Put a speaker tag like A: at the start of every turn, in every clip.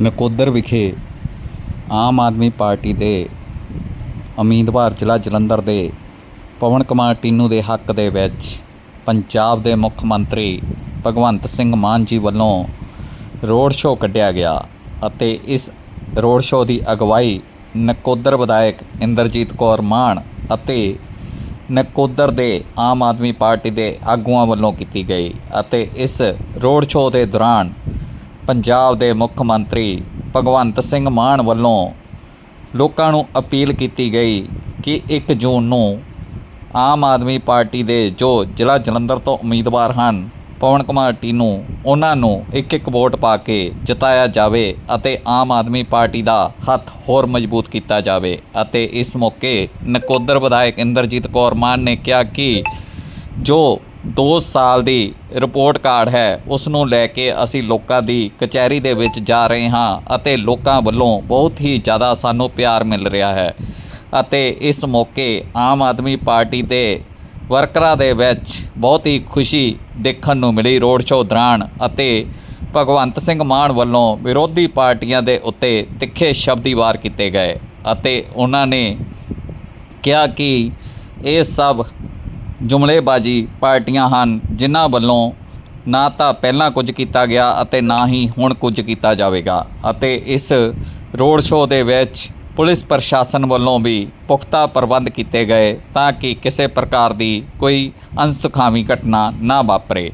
A: ਨਕੋਦਰ ਵਿਖੇ ਆਮ ਆਦਮੀ ਪਾਰਟੀ ਦੇ ਉਮੀਦਵਾਰ ਜ਼ਿਲ੍ਹਾ ਜਲੰਧਰ ਦੇ ਪਵਨ ਕੁਮਾਰ ਟੀਨੂ ਦੇ ਹੱਕ ਦੇ ਵਿੱਚ ਪੰਜਾਬ ਦੇ ਮੁੱਖ ਮੰਤਰੀ ਭਗਵੰਤ ਸਿੰਘ ਮਾਨ ਜੀ ਵੱਲੋਂ ਰੋਡ ਸ਼ੋਅ ਕੱਢਿਆ ਗਿਆ ਅਤੇ ਇਸ ਰੋਡ ਸ਼ੋਅ ਦੀ ਅਗਵਾਈ ਨਕੋਦਰ ਵਿਧਾਇਕ ਇੰਦਰਜੀਤ ਕੌਰ ਮਾਨ ਅਤੇ ਨਕੋਦਰ ਦੇ ਆਮ ਆਦਮੀ ਪਾਰਟੀ ਦੇ ਆਗੂਆਂ ਵੱਲੋਂ ਕੀਤੀ ਗਈ ਅਤੇ ਇਸ ਰੋਡ ਸ਼ੋਅ ਦੇ ਦੌਰਾਨ ਪੰਜਾਬ ਦੇ ਮੁੱਖ ਮੰਤਰੀ ਭਗਵੰਤ ਸਿੰਘ ਮਾਨ ਵੱਲੋਂ ਲੋਕਾਂ ਨੂੰ ਅਪੀਲ ਕੀਤੀ ਗਈ ਕਿ 1 ਜੂਨ ਨੂੰ ਆਮ ਆਦਮੀ ਪਾਰਟੀ ਦੇ ਜੋ ਜ਼ਿਲ੍ਹਾ ਜਲੰਧਰ ਤੋਂ ਉਮੀਦਵਾਰ ਹਨ, ਪਵਨ ਕੁਮਾਰ ਟੀਨੂ, ਉਹਨਾਂ ਨੂੰ ਇੱਕ ਇੱਕ ਵੋਟ ਪਾ ਕੇ ਜਿਤਾਇਆ ਜਾਵੇ ਅਤੇ ਆਮ ਆਦਮੀ ਪਾਰਟੀ ਦਾ ਹੱਥ ਹੋਰ ਮਜ਼ਬੂਤ ਕੀਤਾ ਜਾਵੇ। ਅਤੇ ਇਸ ਮੌਕੇ ਨਕੋਦਰ ਵਿਧਾਇਕ ਇੰਦਰਜੀਤ ਕੌਰ ਮਾਨ ਨੇ ਕਿਹਾ ਕਿ ਜੋ 2 ਸਾਲ ਦੀ ਰਿਪੋਰਟ ਕਾਰਡ ਹੈ। ਉਸ ਨੂੰ ਲੈ ਕੇ ਅਸੀਂ ਲੋਕਾਂ ਦੀ ਕਚਹਿਰੀ ਦੇ ਵਿੱਚ ਜਾ ਰਹੇ ਹਾਂ ਅਤੇ ਲੋਕਾਂ ਵੱਲੋਂ ਬਹੁਤ ਹੀ ਜ਼ਿਆਦਾ ਸਾਨੂੰ ਪਿਆਰ ਮਿਲ ਰਿਹਾ ਹੈ ਅਤੇ ਇਸ ਮੌਕੇ ਆਮ ਆਦਮੀ ਪਾਰਟੀ ਦੇ ਵਰਕਰਾਂ ਦੇ ਵਿੱਚ ਬਹੁਤ ਹੀ ਖੁਸ਼ੀ ਦੇਖਣ ਨੂੰ ਮਿਲੀ ਰੋਡ ਸ਼ੋਅ ਦੌਰਾਨ ਅਤੇ ਭਗਵੰਤ ਸਿੰਘ ਮਾਨ ਵੱਲੋਂ ਵਿਰੋਧੀ ਪਾਰਟੀਆਂ ਦੇ ਉੱਤੇ ਤਿੱਖੇ ਸ਼ਬਦੀ ਵਾਰ ਕੀਤੇ ਗਏ ਅਤੇ ਉਹਨਾਂ ਨੇ ਕਿਹਾ ਕਿ ਇਹ ਸਭ ਜੁਮਲੇਬਾਜ਼ੀ ਪਾਰਟੀਆਂ ਹਨ, ਜਿਨ੍ਹਾਂ ਵੱਲੋਂ ਨਾ ਤਾਂ ਪਹਿਲਾਂ ਕੁਝ ਕੀਤਾ ਗਿਆ ਅਤੇ ਨਾ ਹੀ ਹੁਣ ਕੁਝ ਕੀਤਾ ਜਾਵੇਗਾ ਅਤੇ ਇਸ ਰੋਡ ਸ਼ੋਅ ਦੇ ਵਿੱਚ ਪੁਲਿਸ ਪ੍ਰਸ਼ਾਸਨ ਵੱਲੋਂ ਵੀ ਪੁਖਤਾ ਪ੍ਰਬੰਧ ਕੀਤੇ ਗਏ ਤਾਂ ਕਿ ਕਿਸੇ ਪ੍ਰਕਾਰ ਦੀ ਕੋਈ ਅਨਸੁਖਾਵੀ ਘਟਨਾ ਨਾ ਵਾਪਰੇ।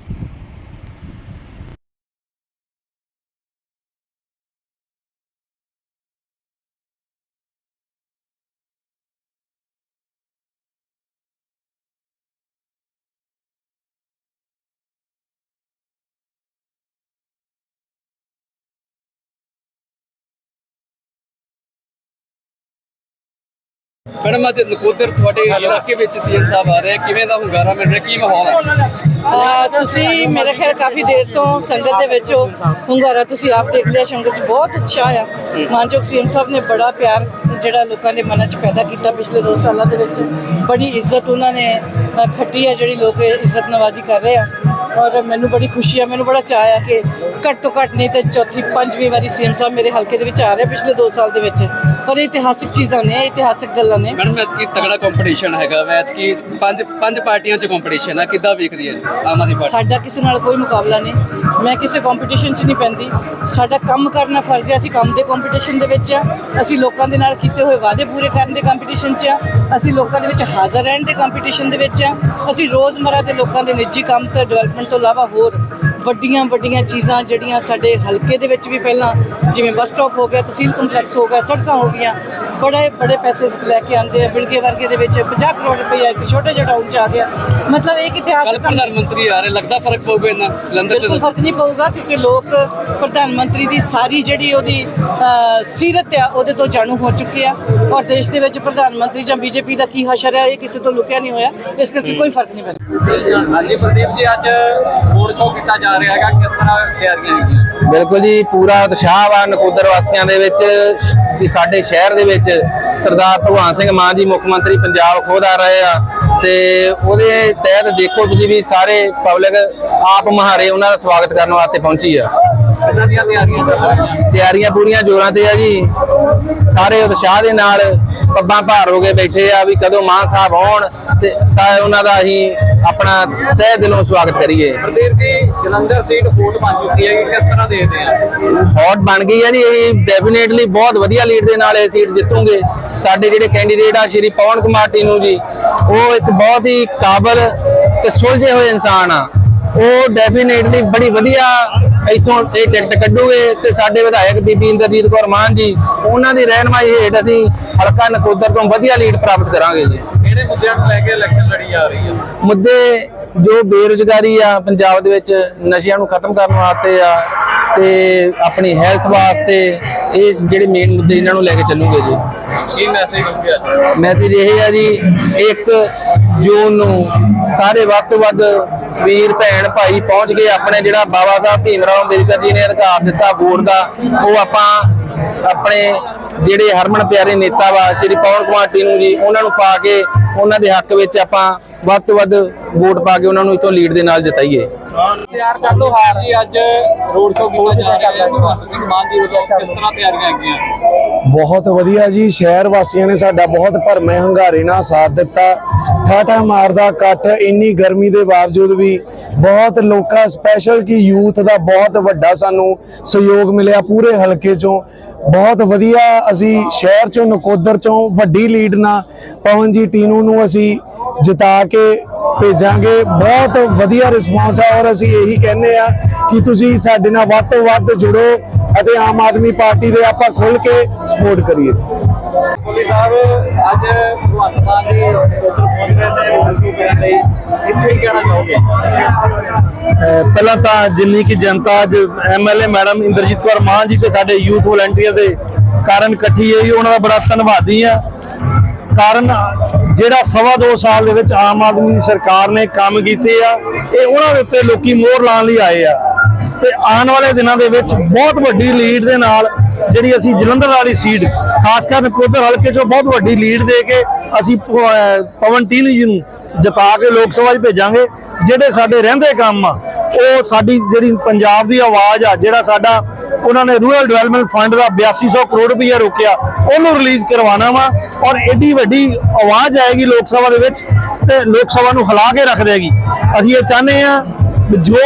B: ਮੈਡਮ ਅੱਜ ਨਕੋਦਰ ਤੁਹਾਡੇ ਇਲਾਕੇ ਵਿੱਚ ਸੀਐਮ ਸਾਹਿਬ ਆ ਰਹੇ ਕਿਵੇਂ ਦਾ ਹੁੰਗਾਰਾ ਮਿਲ ਰਿਹਾ? ਕੀ ਮਾਹੌਲ ਹੈ?
C: ਤੁਸੀਂ ਮੇਰੇ ਖਿਆਲ ਕਾਫੀ ਦੇਰ ਤੋਂ ਸੰਗਤ ਦੇ ਵਿੱਚ ਹੋ। ਹੁੰਗਾਰਾ ਤੁਸੀਂ ਆਪ ਦੇਖ ਲਿਆ ਸੰਗਤ 'ਚ ਬਹੁਤ ਉਤਸ਼ਾਹ ਆ। ਮਾਨਯੋਗ ਸੀਐਮ ਸਾਹਿਬ ਨੇ ਬੜਾ ਪਿਆਰ ਜਿਹੜਾ ਲੋਕਾਂ ਦੇ ਮਨਾਂ 'ਚ ਪੈਦਾ ਕੀਤਾ ਪਿਛਲੇ 2 ਸਾਲਾਂ ਦੇ ਵਿੱਚ। ਬੜੀ ਇੱਜ਼ਤ ਉਹਨਾਂ ਨੇ ਖੱਟੀ ਆ ਜਿਹੜੀ ਲੋਕ ਇੱਜ਼ਤ ਨਵਾਜ਼ੀ ਕਰ ਰਹੇ ਆ। ਔਰ ਮੈਨੂੰ ਬੜੀ ਖੁਸ਼ੀ ਆ ਮੈਨੂੰ ਬੜਾ ਚਾਅ ਆ ਕਿ ਘੱਟ ਤੋਂ ਘੱਟ ਨਹੀਂ ਤੇ ਚੌਥੀ ਪੰਜਵੀਂ ਵਾਰੀ ਸੀਐਮ ਸਾਹਿਬ ਮੇਰੇ ਹਲਕੇ ਦੇ ਵਿੱਚ ਆ ਰਹੇ ਪਿਛਲੇ 2 ਸਾਲ ਦੇ ਵਿੱਚ। ਪਰ ਇਤਿਹਾਸਿਕ ਚੀਜ਼ਾਂ ਨੇ ਇਤਿਹਾਸਿਕ ਗੱਲਾਂ ਨੇ।
B: ਮੈਡਮ ਐਤਕੀ ਤਗੜਾ ਕੰਪੀਟੀਸ਼ਨ ਹੈਗਾ ਵੈ ਐਤਕੀ ਪੰਜ ਪੰਜ ਪਾਰਟੀਆਂ 'ਚ ਕੰਪੀਟੀਸ਼ਨ ਆ ਕਿੱਦਾਂ ਵੇਖਦੀ ਹੈ ਆਮ ਆਦਮੀ ਪਾਰਟੀ?
C: ਸਾਡਾ ਕਿਸੇ ਨਾਲ ਕੋਈ ਮੁਕਾਬਲਾ ਨਹੀਂ। ਮੈਂ ਕਿਸੇ ਕੰਪੀਟੀਸ਼ਨ 'ਚ ਨਹੀਂ ਪੈਂਦੀ। ਸਾਡਾ ਕੰਮ ਕਰਨਾ ਫਰਜ਼ ਹੈ ਅਸੀਂ ਕੰਮ ਦੇ ਕੰਪੀਟੀਸ਼ਨ ਦੇ ਵਿੱਚ ਆ। ਅਸੀਂ ਲੋਕਾਂ ਦੇ ਨਾਲ ਕੀਤੇ ਹੋਏ ਵਾਅਦੇ ਪੂਰੇ ਕਰਨ ਦੇ ਕੰਪੀਟੀਸ਼ਨ 'ਚ ਆ। ਅਸੀਂ ਲੋਕਾਂ ਦੇ ਵਿੱਚ ਹਾਜ਼ਰ ਰਹਿਣ ਦੇ ਕੰਪੀਟੀਸ਼ਨ ਦੇ ਵਿੱਚ ਆ। ਅਸੀਂ ਰੋਜ਼ਮਰਾ ਦੇ ਲੋਕਾਂ ਦੇ ਨਿੱਜੀ ਕੰਮ ਤੇ ਡਿਵੈਲਪਮੈਂਟ ਤੋਂ ਇਲਾਵਾ ਹੋਰ ਵੱਡੀਆਂ ਵੱਡੀਆਂ ਚੀਜ਼ਾਂ ਜਿਹੜੀਆਂ ਸਾਡੇ ਹਲਕੇ ਦੇ ਵਿੱਚ ਵੀ ਪਹਿਲਾਂ ਜਿਵੇਂ ਬੱਸ ਸਟਾਪ ਹੋ ਗਿਆ ਤਹਿਸੀਲ ਕੰਪਲੈਕਸ ਹੋ ਗਿਆ ਸੜਕਾਂ ਹੋ ਗਈਆਂ ਬੜੇ ਬੜੇ ਪੈਸੇ ਲੈ ਕੇ ਆਉਂਦੇ ਆ ਬਿਲਗੇ ਵਰਗੇ ਦੇ ਵਿੱਚ 50 ਕਰੋੜ ਰੁਪਏ ਇੱਕ ਛੋਟੇ ਜਿਹੇ ਟਾਊਨ 'ਚ ਆ ਗਿਆ। ਮਤਲਬ ਇਤਿਹਾਸਕ ਕੰਮ
B: ਪ੍ਰਧਾਨ ਮੰਤਰੀ ਆ ਰਹੇ ਲੱਗਦਾ ਫ਼ਰਕ ਪਊਗਾ ਇਹਨਾਂ ਜਲੰਧਰ 'ਚ
C: ਫ਼ਰਕ ਨਹੀਂ ਪਊਗਾ ਕਿਉਂਕਿ ਲੋਕ ਪ੍ਰਧਾਨ ਮੰਤਰੀ ਦੀ ਸਾਰੀ ਜਿਹੜੀ ਉਹਦੀ ਸੀਰਤ ਆ ਉਹਦੇ ਤੋਂ ਜਾਣੂ ਹੋ ਚੁੱਕੇ ਆ। ਔਰ ਦੇਸ਼ ਦੇ ਵਿੱਚ ਪ੍ਰਧਾਨ ਮੰਤਰੀ ਜਾਂ ਬੀਜੇਪੀ ਦਾ ਕੀ ਹਸ਼ਰ ਹੈ ਇਹ ਕਿਸੇ ਤੋਂ ਲੁਕਿਆ ਨਹੀਂ ਹੋਇਆ ਇਸ ਕਰਕੇ ਕੋਈ ਫ਼ਰਕ ਨਹੀਂ ਪੈਂਦਾ।
B: ਹਾਂਜੀ ਪ੍ਰਦੀਪ ਜੀ ਅੱਜ ਰੋਡ ਸ਼ੋਅ ਕੀਤਾ ਜਾ ਰਿਹਾ ਹੈਗਾ ਕਿਸ ਤਰ੍ਹਾਂ ਤਿਆਰੀਆਂ ਹੈਗੀਆਂ?
D: ਬਿਲਕੁਲ ਜੀ ਪੂਰਾ ਉਤਸ਼ਾਹ ਵਾ ਨਕੋਦਰ ਵਾਸੀਆਂ ਦੇ ਵਿੱਚ ਕਿ ਸਾਡੇ ਸ਼ਹਿਰ ਦੇ ਵਿੱਚ ਸਰਦਾਰ ਭਗਵਾਨ ਸਿੰਘ ਮਾਨ ਜੀ ਮੁੱਖ ਮੰਤਰੀ ਪੰਜਾਬ ਖੁਦ ਆ ਰਹੇ ਆ ਤੇ ਉਹਦੇ ਤਹਿਤ ਦੇਖੋ ਤੁਸੀਂ ਵੀ ਸਾਰੇ ਪਬਲਿਕ ਆਪ ਮਹਾਰੇ ਉਹਨਾਂ ਦਾ ਸਵਾਗਤ ਕਰਨ ਵਾਸਤੇ ਪਹੁੰਚੀ ਆ।
B: ਦੀਆਂ ਤਿਆਰੀਆਂ
D: ਪੂਰੀਆਂ ਜੋਰਾਂ ਤੇ ਆ ਜੀ। ਸਾਰੇ ਉਤਸ਼ਾਹ ਦੇ ਨਾਲ ਪੱਬਾਂ ਭਾਰ ਹੋ ਕੇ ਬੈਠੇ ਆ ਵੀ ਕਦੋਂ ਮਾਨ ਸਾਹਿਬ ਆਉਣ ਤੇ ਸਾਰੇ ਉਹਨਾਂ ਦਾ ਅਸੀਂ ਆਪਣਾ ਤਹਿ ਦਿਲੋਂ ਸਵਾਗਤ ਕਰੀਏ।
B: ਪ੍ਰਦੀਪ ਜੀ ਜਲੰਧਰ ਸੀਟ ਫੋਟ ਬਣ ਚੁੱਕੀ ਹੈ ਕਿਸ ਤਰ੍ਹਾਂ ਦੇਖਦੇ ਆ?
D: ਹੌਟ ਬਣ ਗਈ ਹੈ ਜੀ ਇਹ ਡੈਫੀਨੇਟਲੀ ਬਹੁਤ ਵਧੀਆ ਲੀਡ ਦੇ ਨਾਲ ਇਹ ਸੀਟ ਜਿੱਤੂਗੇ। ਸਾਡੇ ਜਿਹੜੇ ਕੈਂਡੀਡੇਟ ਆ ਸ਼੍ਰੀ ਪਵਨ ਕੁਮਾਰ ਟੀਨੂ ਜੀ ਉਹ ਇੱਕ ਬਹੁਤ ਹੀ ਕਾਬਲ ਤੇ ਸੁਲਝੇ ਹੋਏ ਇਨਸਾਨ ਆ। ਉਹ ਡੈਫੀਨੇਟਲੀ ਬੜੀ ਵਧੀਆ ਇੱਥੋਂ ਇਹ ਟਿਕਟ ਕੱਢੂਗੇ ਤੇ ਸਾਡੇ ਵਿਧਾਇਕ ਬੀਬੀ ਇੰਦਰਜੀਤ ਕੌਰ ਮਾਨ ਜੀ ਉਹਨਾਂ ਦੀ ਰਹਿਨਮਾਈ ਹੇਠ ਅਸੀਂ ਹਲਕਾ ਨਕੋਦਰ ਤੋਂ ਵਧੀਆ ਲੀਡ ਪ੍ਰਾਪਤ ਕਰਾਂਗੇ ਜੀ।
B: ਕਿਹੜੇ ਮੁੱਦਿਆਂ ਨੂੰ ਲੈ ਕੇ ਇਲੈਕਸ਼ਨ ਲੜੀ ਜਾ ਰਹੀ ਹੈ
D: ਮੁੱਦੇ ਜੋ ਬੇਰੁਜ਼ਗਾਰੀ ਆ ਪੰਜਾਬ ਦੇ ਵਿੱਚ ਨਸ਼ਿਆਂ ਨੂੰ ਖਤਮ ਕਰਨ ਵਾਸਤੇ ਆ ਤੇ ਆਪਣੀ ਹੈਲਥ ਵਾਸਤੇ ਇਹ ਜਿਹੜੇ ਮੇਨ ਮੁੱਦੇ ਇਹਨਾਂ ਨੂੰ ਲੈ ਕੇ ਚੱਲੂਗੇ ਜੀ।
B: ਕੀ ਮੈਸੇਜ ਅੱਜ?
D: ਮੈਸੇਜ ਇਹ ਹੈ ਜੀ 1 ਜੂਨ ਨੂੰ ਸਾਰੇ ਵੱਧ ਤੋਂ ਵੱਧ ਵੀਰ ਭੈਣ ਭਾਈ ਪਹੁੰਚ ਕੇ ਆਪਣੇ ਜਿਹੜਾ ਬਾਬਾ ਸਾਹਿਬ ਭੀਮ ਰਾਓ ਅੰਬੇਦਕਰ ਜੀ ਨੇ ਅਧਿਕਾਰ ਦਿੱਤਾ ਵੋਟ ਦਾ ਉਹ ਆਪਾਂ ਆਪਣੇ ਜਿਹੜੇ ਹਰਮਨ ਪਿਆਰੇ ਨੇਤਾ ਵਾ ਸ਼੍ਰੀ ਪਵਨ ਕੁਮਾਰ ਟੀਨੂ ਜੀ ਉਹਨਾਂ ਨੂੰ ਪਾ ਕੇ ਉਹਨਾਂ ਦੇ ਹੱਕ ਵਿੱਚ ਆਪਾਂ ਵੱਧ ਤੋਂ ਵੱਧ ਵੋਟ ਪਾ ਕੇ ਉਹਨਾਂ ਨੂੰ ਇਥੋਂ ਲੀਡ ਦੇ ਨਾਲ ਜਿਤਾਈਏ।
E: ਤਿਆਰ ਕਰ ਲਓ ਹਾਰ।
B: ਜੀ ਅੱਜ ਰੋਡ ਸ਼ੋਅ ਕੀਤਾ ਜਾ ਰਿਹਾ ਹੈ। ਭਗਵੰਤ ਸਿੰਘ ਮਾਨ ਜੀ ਵੱਲੋਂ ਕਿਸ ਤਰ੍ਹਾਂ ਤਿਆਰੀਆਂ ਹੈਗੀਆਂ?
F: ਬਹੁਤ ਵਧੀਆ ਜੀ ਸ਼ਹਿਰ ਵਾਸੀਆਂ ਨੇ ਸਾਡਾ ਬਹੁਤ ਭਰਮੇ ਹੰਗਾਰੇ ਨਾਲ ਸਾਥ ਦਿੱਤਾ। ਠਾਠਾ ਮਾਰਦਾ ਇਕੱਠ ਇੰਨੀ ਗਰਮੀ ਦੇ ਬਾਵਜੂਦ ਵੀ ਬਹੁਤ ਲੋਕਾਂ ਸਪੈਸ਼ਲ ਕੀ ਯੂਥ ਦਾ ਬਹੁਤ ਵੱਡਾ ਸਾਨੂੰ ਸਹਿਯੋਗ ਮਿਲਿਆ ਪੂਰੇ ਹਲਕੇ ਚੋਂ। ਬਹੁਤ ਵਧੀਆ ਅਸੀਂ ਸ਼ਹਿਰ ਚੋਂ ਨਕੋਦਰ ਚੋਂ ਵੱਡੀ ਲੀਡ ਨਾਲ ਪਵਨ ਜੀ ਟੀਨੂ ਨੂੰ ਅਸੀਂ ਜਿਤਾ ਕੇ ਭੇਜਾਂਗੇ। ਬਹੁਤ ਵਧੀਆ ਰਿਸਪਾਂਸ ਹੈ ਔਰ ਅਸੀਂ ਇਹੀ ਕਹਿੰਦੇ ਆ ਕਿ ਤੁਸੀਂ ਸਾਡੇ ਨਾਲ ਵੱਧ ਤੋਂ ਵੱਧ ਜੁੜੋ ਅਤੇ ਆਮ ਆਦਮੀ ਪਾਰਟੀ ਦੇ ਆਪਾਂ ਖੁੱਲ ਕੇ ਸਪੋਰਟ ਕਰੀਏ।
B: ਕੋਲੀ ਸਾਹਿਬ ਅੱਜ ਭਗਵੰਤ ਮਾਨ ਜੀ ਪਹੁੰਚ ਰਹੇ ਨੇ। ਰੋਡ ਸ਼ੋਅ ਕਰਨ ਲਈ ਇੱਥੇ ਕਹਿਣਾ ਚਾਹੋਗੇ?
E: ਪਹਿਲਾਂ ਤਾਂ ਜਿੰਨੀ ਕਿ ਜਨਤਾ ਅੱਜ ਐਮਐਲਏ ਮੈਡਮ ਇੰਦਰਜੀਤ ਕੌਰ ਮਾਨ ਜੀ ਤੇ ਸਾਡੇ ਯੂਥ ਵਲੰਟੀਅਰ ਦੇ ਕਾਰਨ ਇਕੱਠੀ ਹੋਈ ਉਹਨਾਂ ਦਾ ਬੜਾ ਧੰਨਵਾਦੀ ਆ। ਕਾਰਨ ਜਿਹੜਾ ਸਵਾ ਦੋ ਸਾਲ ਦੇ ਵਿੱਚ ਆਮ ਆਦਮੀ ਦੀ ਸਰਕਾਰ ਨੇ ਕੰਮ ਕੀਤੇ ਆ, ਇਹ ਉਹਨਾਂ ਦੇ ਉੱਤੇ ਲੋਕੀ ਮੋਹਰ ਲਾਉਣ ਲਈ ਆਏ ਆ। ਤੇ ਆਉਣ ਵਾਲੇ ਦਿਨਾਂ ਦੇ ਵਿੱਚ ਬਹੁਤ ਵੱਡੀ ਲੀਡ ਦੇ ਨਾਲ ਜਿਹੜੀ ਅਸੀਂ ਜਲੰਧਰ ਵਾਲੀ ਸੀਟ ਖਾਸ ਕਰ ਨਕੋਦਰ ਹਲਕੇ ਚੋਂ ਬਹੁਤ ਵੱਡੀ ਲੀਡ ਦੇ ਕੇ ਅਸੀਂ ਪਵਨ ਟੀਨ ਜੀ ਨੂੰ ਜਿਤਾ ਕੇ ਲੋਕ ਸਭਾ 'ਚ ਭੇਜਾਂਗੇ। ਜਿਹੜੇ ਸਾਡੇ ਰਹਿੰਦੇ ਕੰਮ ਆ, ਉਹ ਸਾਡੀ ਜਿਹੜੀ ਪੰਜਾਬ ਦੀ ਆਵਾਜ਼ ਆ, ਜਿਹੜਾ ਸਾਡਾ ਉਹਨਾਂ ਨੇ ਰੂਰਲ ਡਿਵੈਲਪਮੈਂਟ ਫੰਡ ਦਾ 8200 ਕਰੋੜ ਰੁਪਈਆ ਰੋਕਿਆ। ਉਹਨੂੰ ਰਿਲੀਜ਼ ਕਰਵਾਉਣਾ ਵਾ ਔਰ ਐਡੀ ਵੱਡੀ ਆਵਾਜ਼ ਆਏਗੀ ਲੋਕ ਸਭਾ ਦੇ ਵਿੱਚ ਤੇ ਲੋਕ ਸਭਾ ਨੂੰ ਹਿਲਾ ਕੇ ਰੱਖ ਦੇਗੀ। ਅਸੀਂ ਇਹ ਚਾਹੁੰਦੇ ਆ ਜੋ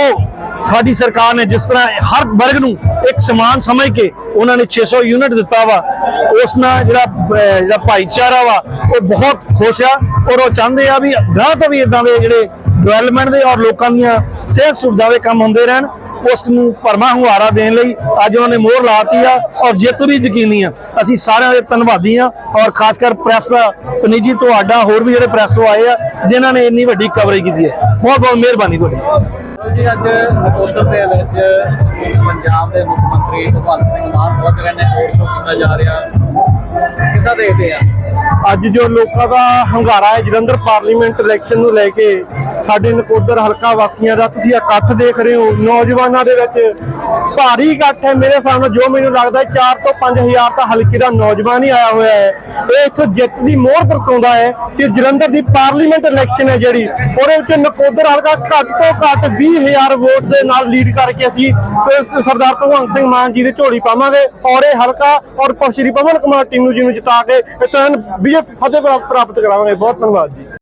E: ਸਾਡੀ ਸਰਕਾਰ ਨੇ ਜਿਸ ਤਰ੍ਹਾਂ ਹਰ ਵਰਗ ਨੂੰ ਇੱਕ ਸਮਾਨ ਸਮਝ ਕੇ ਉਹਨਾਂ ਨੇ 600 ਯੂਨਿਟ ਦਿੱਤਾ ਵਾ, ਉਸ ਨਾਲ ਜਿਹੜਾ ਜਿਹੜਾ ਭਾਈਚਾਰਾ ਵਾ, ਉਹ ਬਹੁਤ ਖੁਸ਼ ਆ ਔਰ ਉਹ ਚਾਹੁੰਦੇ ਆ ਵੀ ਗਾਹ ਤੋਂ ਵੀ ਇਦਾਂ ਦੇ ਜਿਹੜੇ ਡਿਵੈਲਪਮੈਂਟ ਦੇ ਔਰ ਲੋਕਾਂ ਦੀਆਂ ਸਿਹਤ ਸੁਵਿਧਾ ਦੇ ਕੰਮ ਹੁੰਦੇ ਰਹਿਣ। ਉਸ ਨੂੰ ਭਰਮਾ ਹੁੰਗਾਰਾ ਦੇਣ ਲਈ ਅੱਜ ਉਹਨਾਂ ਨੇ ਮੋਹਰ ਲਾਤੀ ਆ ਔਰ ਜਿੱਤ ਵੀ ਯਕੀਨੀ ਆ। ਅਸੀਂ ਸਾਰਿਆਂ ਦੇ ਧੰਨਵਾਦੀ ਆ ਔਰ ਖਾਸ ਕਰ ਪ੍ਰੈਸ ਦਾ ਪਨੀਜੀ ਤੁਹਾਡਾ ਹੋਰ ਵੀ ਜਿਹੜੇ ਪ੍ਰੈਸ ਤੋਂ ਆਏ ਆ ਜਿਨ੍ਹਾਂ ਨੇ ਇੰਨੀ ਵੱਡੀ ਕਵਰੇਜ ਕੀਤੀ ਹੈ। ਬਹੁਤ ਬਹੁਤ ਮਿਹਰਬਾਨੀ ਤੁਹਾਡੀ।
B: ਜੀ ਅੱਜ ਨਕੋਦਰ ਦੇ ਵਿੱਚ ਪੰਜਾਬ ਦੇ ਮੁੱਖ ਮੰਤਰੀ ਭਗਵੰਤ ਸਿੰਘ ਮਾਨ ਪਹੁੰਚ ਰਹੇ ਨੇ। ਰੋਡ ਸ਼ੋਅ ਕੀਤਾ ਜਾ ਰਿਹਾ। ਕਿੱਦਾਂ ਦੇਖਦੇ ਆ?
F: ਅੱਜ ਜੋ ਲੋਕਾਂ ਦਾ ਹੰਗਾਰਾ ਹੈ ਜਲੰਧਰ ਪਾਰਲੀਮੈਂਟ ਇਲੈਕਸ਼ਨ ਨੂੰ ਲੈ ਕੇ ਸਾਡੇ ਨਕੋਦਰ ਹਲਕਾ ਵਾਸੀਆਂ ਦਾ ਤੁਸੀਂ ਇਕੱਠ ਦੇਖ ਰਹੇ ਹੋ, ਨੌਜਵਾਨਾਂ ਦੇ ਵਿੱਚ ਭਾਰੀ ਇਕੱਠ ਹੈ। ਮੇਰੇ ਹਿਸਾਬ ਨਾਲ ਜੋ ਮੈਨੂੰ ਲੱਗਦਾ ਹੈ 4 ਤੋਂ 5000 ਤਾਂ ਹਲਕੇ ਦਾ ਨੌਜਵਾਨ ਹੀ ਆਇਆ ਹੋਇਆ ਹੈ। ਇਹ ਇੱਥੋਂ ਜਿੱਤ ਦੀ ਮੋਹਰ ਦਰਸਾਉਂਦਾ ਹੈ ਕਿ ਜਲੰਧਰ ਦੀ ਪਾਰਲੀਮੈਂਟ ਇਲੈਕਸ਼ਨ ਹੈ ਜਿਹੜੀ, ਉਹਦੇ ਵਿੱਚ ਨਕੋਦਰ ਹਲਕਾ ਘੱਟ ਤੋਂ ਘੱਟ 20000 ਵੋਟ ਦੇ ਨਾਲ ਲੀਡ ਕਰਕੇ ਅਸੀਂ ਸਰਦਾਰ ਭਗਵੰਤ ਸਿੰਘ ਮਾਨ ਜੀ ਦੀ ਝੋਲੀ ਪਾਵਾਂਗੇ ਔਰ ਇਹ ਹਲਕਾ ਔਰ ਸ਼੍ਰੀ ਪਵਨ ਕੁਮਾਰ ਟਿੰਨੂ ਜੀ ਨੂੰ ਜਿਤਾ ਕੇ ਇੱਥੇ ਵਿਜੇ ਫਤਿਹ ਪ੍ਰਾਪਤ ਕਰਾਵਾਂਗੇ। ਬਹੁਤ ਧੰਨਵਾਦ ਜੀ।